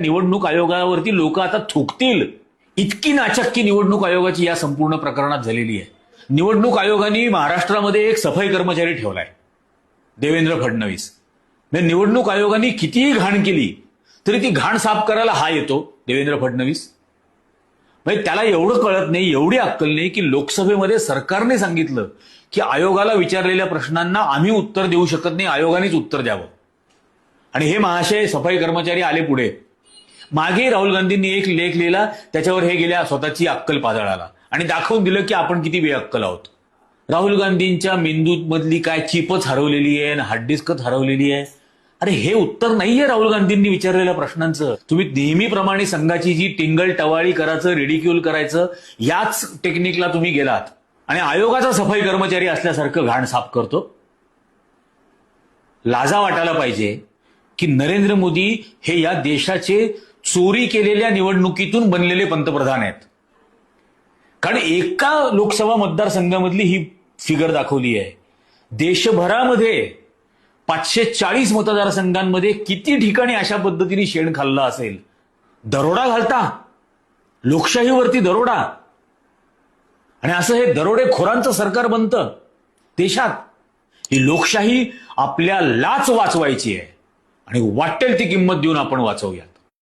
निवडणूक आयोगावरती लोक आता थुकतील. इतकी नाचक्की निवडणूक आयोगाची या संपूर्ण प्रकरणात झालेली आहे. निवडणूक आयोगाने महाराष्ट्रामध्ये एक सफाई कर्मचारी ठेवलाय. देवेंद्र फडणवीस. म्हणजे निवडणूक आयोगाने कितीही घाण केली तरी ती घाण साफ करायला हा येतो देवेंद्र फडणवीस. म्हणजे त्याला एवढं कळत नाही एवढी अक्कल नाही की लोकसभेमध्ये सरकारने सांगितलं की आयोगाला विचारलेल्या प्रश्नांना आम्ही उत्तर देऊ शकत नाही आयोगानेच उत्तर द्यावं. आणि हे महाशय सफाई कर्मचारी आले पुढे. मागे राहुल गांधींनी एक लेख लिहिला त्याच्यावर हे गेल्या स्वतःची अक्कल पाजळाला आणि दाखवून दिलं की आपण किती बेअक्कल आहोत. राहुल गांधींच्या मेंदूमधली काय चिपच हरवलेली आहे आणि हार्डडिस्कच हरवलेली आहे? अरे हे उत्तर नाहीये राहुल गांधींनी विचारलेल्या प्रश्नांचं. तुम्ही नेहमीप्रमाणे संघाची जी टिंगल टवाळी करायचं रेडिक्युल करायचं याच टेक्निकला तुम्ही गेलात. आणि आयोगाचा सफाई कर्मचारी असल्यासारखं घाण साफ करतो. लाजा वाटायला पाहिजे की नरेंद्र मोदी हे या देशाचे चोरी केलेल्या निवडणुकीतून बनलेले पंतप्रधान आहेत. कारण एका लोकसभा मतदारसंघामधली ही फिगर दाखवली आहे. देशभरामध्ये पाचशे चाळीस मतदारसंघांमध्ये किती ठिकाणी अशा पद्धतीने शेण खाल्लं असेल? दरोडा घालता. लोकशाहीवरती दरोडा. आणि असं हे दरोडेखोरांचं सरकार बनतं. देशात ही लोकशाही आपल्यालाच वाचवायची आहे. आणि वाटेल ती किंमत देऊन आपण वाचवूयात.